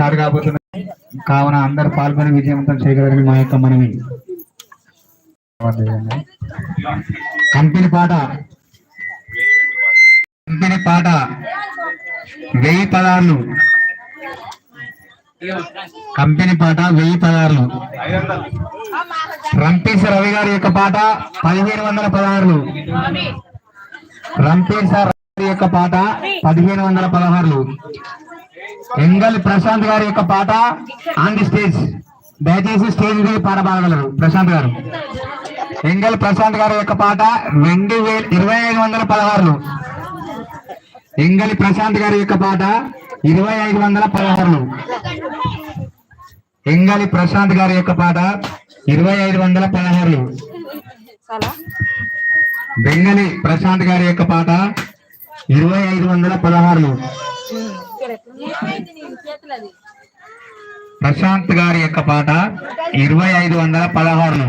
Start కాబోతున్నాయి కావున అందరు పాల్గొని విజయవంతం చేయగలరని మా యొక్క మనవి. కంపెనీ పాట. కంపెనీ పాట. వెయ్యి పదార్లు. కంపెనీ పాట వెయ్యి పదార్లు. రంపీస రవి గారి యొక్క పాట పదిహేను వందల పదహారులు రంపీస రవి యొక్క పాట పదిహేను వందల పదహారులు. ఎంగల్ ప్రశాంత్ గారి యొక్క పాట ఆన్ ది స్టేజ్. దయచేసి స్టేజ్ మీద పాట పాడగలరు. ప్రశాంత్ గారు. ఎంగల్ ప్రశాంత్ గారి యొక్క పాట రెండు వేల ఇరవై ఐదు వందల పదహారులు. ఎంగలి ప్రశాంత్ గారి యొక్క పాట ఇరవై ఐదు వందల పదహారులు. ఎంగలి ప్రశాంత్ గారి యొక్క పాట ఇరవై ఐదు వందల పదహారులు. బెంగలి ప్రశాంత్ గారి యొక్క పాట ఇరవై ఐదు వందల పదహారులు. ప్రశాంత్ గారి యొక్క పాట ఇరవై ఐదు వందల పదహారులు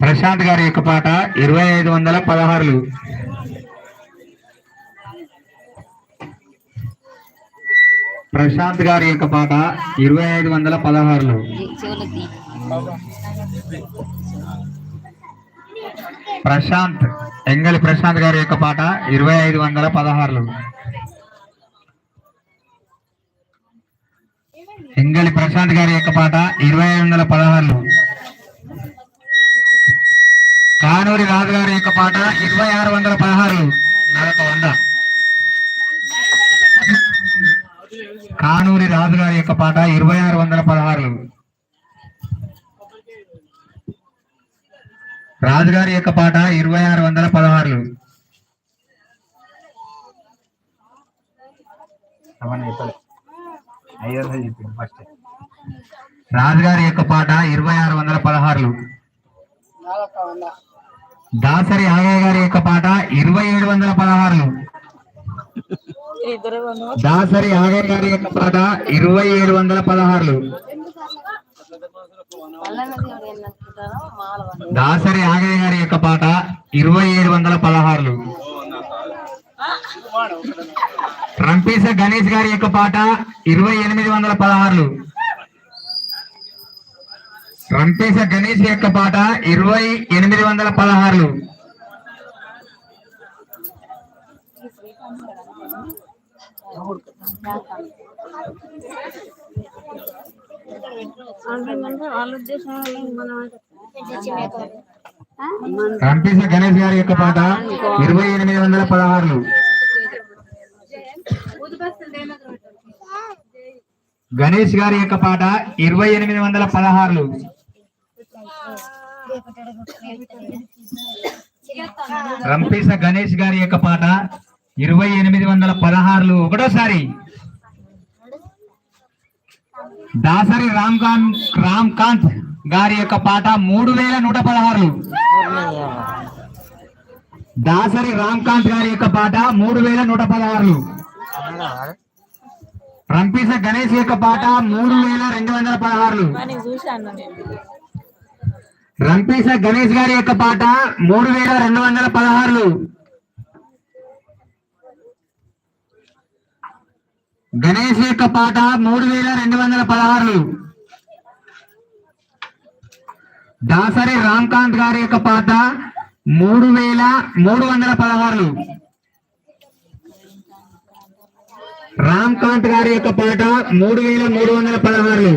ప్రశాంత్ గారి యొక్క పాట ఇరవై ఐదు వందల పదహారులు. ప్రశాంత్ గారి యొక్క పాట ఇరవై ఐదు వందల పదహారులు. ప్రశాంత్ ఎంగలి ప్రశాంత్ గారి యొక్క పాట ఇరవై ఐదు వందల పదహారులు. ఎంగలి ప్రశాంత్ గారి యొక్క పాట ఇరవై ఐదు వందల పదహారులు. కానూరి రాజు గారి యొక్క పాట ఇరవై ఆరు వందల పదహారు నలక వంద. కానూరి రాజు గారి యొక్క పాట ఇరవై ఆరు వందల పదహారు రాజుగారి యొక్క పాట ఇరవై ఆరు వందల పదహారు రాజుగారి యొక్క పాట ఇరవై ఆరు వందల పదహారులు. దాసరి ఆగయ్య గారి యొక్క పాట ఇరవై ఏడు వందల పదహారులు. దాసరి ఆగయ్య గారి యొక్క పాట ఇరవై ఏడు వందల పదహారులు. దాసరి ఆగయ్య గారి యొక్క పాట ఇరవై ఏడు వందల పదహారులు. రంపీస గణేష్ గారి యొక్క పాట ఇరవై ఎనిమిది వందల పదహారులు. రంపేశ గణేష్ యొక్క పాట ఇరవై ఎనిమిది వందల పదహారులు. వాళ్ళ ఉద్దేశం మనం గణేష్ గారి యొక్క పాట ఇరవై ఎనిమిది వందల పదహారులు. గణేష్ గారి యొక్క పాట ఇరవై ఎనిమిది వందల పదహారులు. రంపీస గణేష్ గారి యొక్క పాట ఇరవై ఎనిమిది వందల పదహారులు. ఒకటోసారి. దాసరి రామ్ కాంత్ రామ్ కాంత్ గారి యొక్క పాట మూడు వేల నూట పదహారులు దాసరి రామ్ కాంత్ గారి యొక్క పాట మూడు వేల నూట పదహారులు రంపీస గణేష్ యొక్క పాట మూడు వేల రెండు వందల నేను. రంపీస గణేష్ గారి యొక్క పాట మూడు వేల రెండు వందల పదహారులు గణేష్ యొక్క పాట మూడు వేల రెండు వందల పదహారులు దాసరి రామ్కాంత్ గారి యొక్క పాట మూడు వేల మూడు వందల పదహారులు. రామ్కాంత్ గారి యొక్క పాట మూడు వేల మూడు వందల పదహారులు.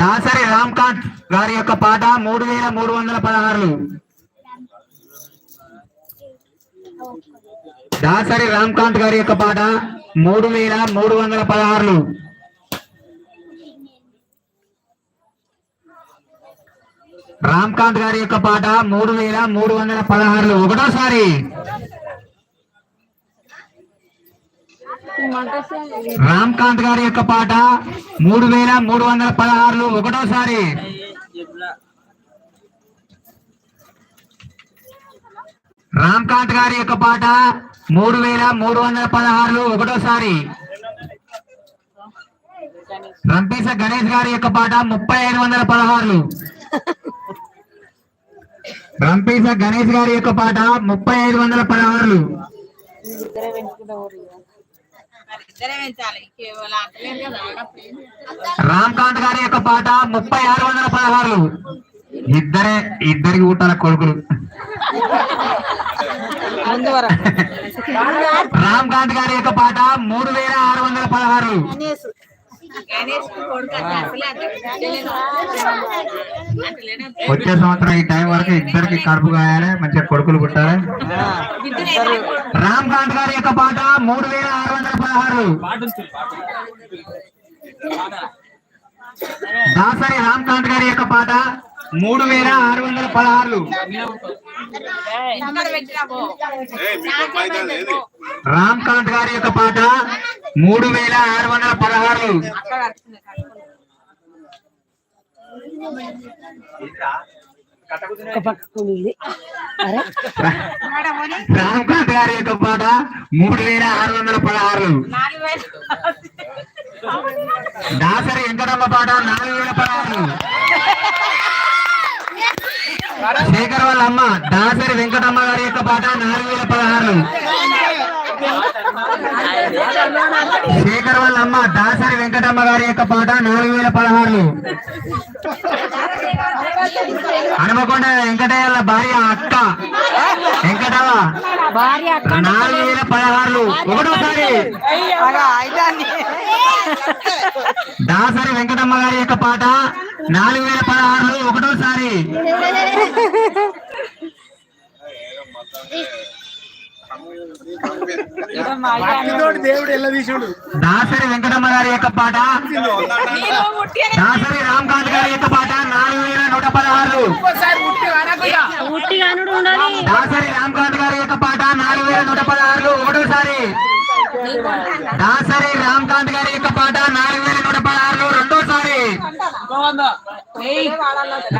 దాసరి రామ్కాంత్ గారి యొక్క పాట మూడు వేల మూడు వందల పదహారులు. దాసరి రామ్కాంత్ గారి యొక్క పాట మూడు వేల మూడు వందల పదహారులు. రామ్కాంత్ గారి యొక్క పాట మూడు వేల మూడు వందల పదహారులు ఒకటోసారి. రామ్కాంత్ గారి యొక్క పాట మూడు వేల మూడు వందల పదహారులు ఒకటోసారి. రామ్కాంత్ గారి యొక్క పాట మూడు వేల మూడు వందల పదహారులు ఒకటోసారి. రంపేశ గణేష్ గారి యొక్క పాట ముప్పై ఐదు వందల పదహారులు. రంపీస గణేష్ గారి యొక్క పాట ముప్పై ఐదు వందల పదహారులు. ఇద్దరే ఇద్దరే రామ్కాంత్ గారి యొక్క పాట ముప్పై ఆరు వందల పదహారులు. ఇద్దరే ఇద్దరికి పుట్టాల కొడుకులు. రామ్కాంత్ గారి యొక్క పాట మూడు వేల ఆరు వందల పదహారు వచ్చే సంవత్సరం ఈ టైం వరకు ఇద్దరికి కడుపు కాయాలి మంచిగా కొడుకులు పుట్టాలి. రామ్కాంత్ గారి యొక్క పాట మూడు వేల ఆరు వందల పదహారు. దాసరి రామ్కాంత్ గారి యొక్క పాట మూడు వేల ఆరు వందల పదహారులు నెంబర్ పెట్టినా పో రామ్కాంత్ గారి యొక్క పాట మూడు వేల ఆరు వందల కట్టుకుంది రామ్కాంత్ గారి యొక్క పాట మూడు వేల ఆరు వందల వేలు దాసరి వెంకటమ్మ పాట నాలుగు వేల పదహారులు శేఖర్ వాళ్ళ అమ్మ దాసరి వెంకటమ్మ గారి యొక్క పాట నాలుగు వేల పదహారులు శేఖర్ వాళ్ళ అమ్మ దాసరి వెంకటమ్మ గారి యొక్క పాట నాలుగు వేల పదహారులు. హనుమకొండ వెంకటయ్య భార్య అక్క. వెంకటమ్మ నాలుగు వేల పదహారులు. ఒకటోసారి. దాసరి వెంకటమ్మ గారి యొక్క పాట నాలుగు వేల పదహారులు. ఒకటోసారి. దాసరి వెంకటమ్మ గారి యొక్క పాట. దాసరి రామ్కాంత్ గారి యొక్క పాట నాలుగు వేల నూట పదహారు. దాసరి రామ్కాంత్ గారి యొక్క పాట నాలుగు వేల నూట పదహారులు ఒకటోసారి. దాసరి రామ్కాంత్ గారి యొక్క పాట నాలుగు వేల నూట పదహారులు రెండోసారి.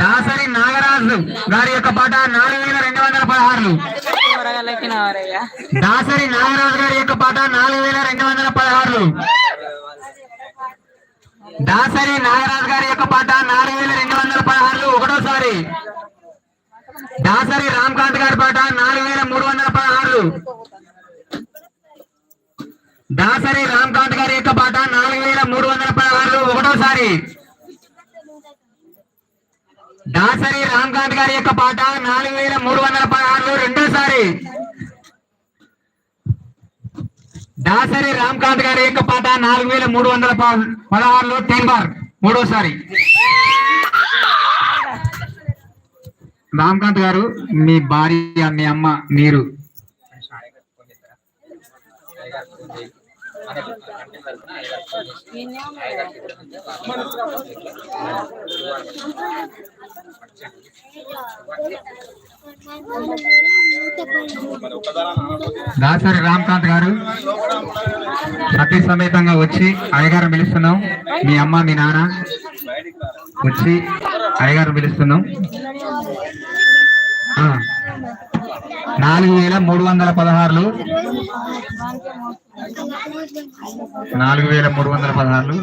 దాసరి నాగరాజు గారి యొక్క పాట నాలుగు వేల రెండు వందల పదహారులు వరగలకినవారయ్యా దాసరి నాగరాజు గారి యొక్క పాట నాలుగు వేల రెండు వందల పదహారు. దాసరి నాగరాజు గారి యొక్క పాట నాలుగు వేల రెండు వందల పదహారులు ఒకటోసారి. దాసరి రామ్కాంత్ గారి పాట నాలుగు వేల మూడు వందల పదహారు. దాసరి రామ్కాంత్ గారి యొక్క పాట నాలుగు వేల మూడు వందల పదహారులు ఒకటోసారి. దాసరి రామ్కాంత్ గారి యొక్క పాట నాలుగు వేల మూడు వందల పదహారులు రెండోసారి దాసరి రామ్కాంత్ గారి యొక్క పాట నాలుగు వేల మూడు వందల ప- పదహారులో టెంబర్ మూడోసారి. రామ్కాంత్ గారు మీ భార్య మీ అమ్మ మీరు. దాసరి రామ్కాంత్ గారు సతీ సమేతంగా వచ్చి అయ్యగారు పిలుస్తున్నాం. మీ అమ్మ మీ నాన్న వచ్చి అయ్యగారు పిలుస్తున్నాం. నాలుగు వేల మూడు వందల పదహారులు నాలుగు వేల మూడు వందల పదహారులు